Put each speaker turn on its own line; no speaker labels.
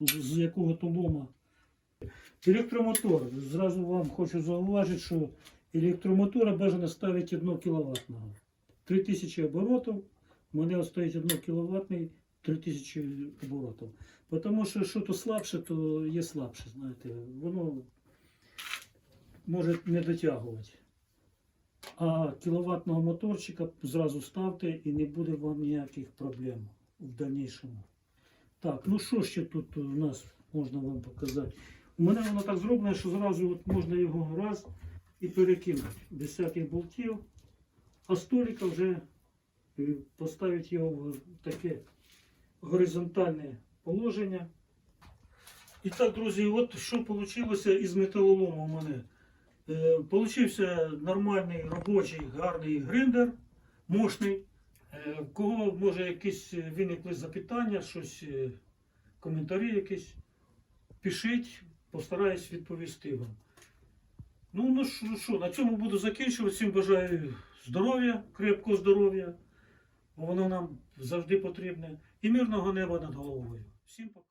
з якого то лома. Електромотор. Зразу вам хочу зауважити, що електромотора бажано ставити 1 кВт. 3000 оборотів. У мене стоїть 1 кВт 3000 оборотів. Тому що що то слабше, то є слабше, знаєте. Воно може не дотягувати. А кіловатного моторчика зразу ставте і не буде вам ніяких проблем в дальнішому. Так, ну що ще тут у нас можна вам показати? У мене воно так зроблено, що зразу от можна його раз і перекинути без всяких болтів, а столика вже е, поставити його в таке горизонтальне положення. І так, друзі, от що вийшло із металолому у мене. Е, Получився нормальний робочий гарний гриндер, мощний. Е, в Кого може якісь виникли запитання, щось, е, коментарі якісь, пишіть, постараюсь відповісти вам. Ну, ну що, що, на цьому буду закінчувати. Всім бажаю здоров'я, крепкого здоров'я, бо воно нам завжди потрібне, і мирного неба над головою. Всім пока.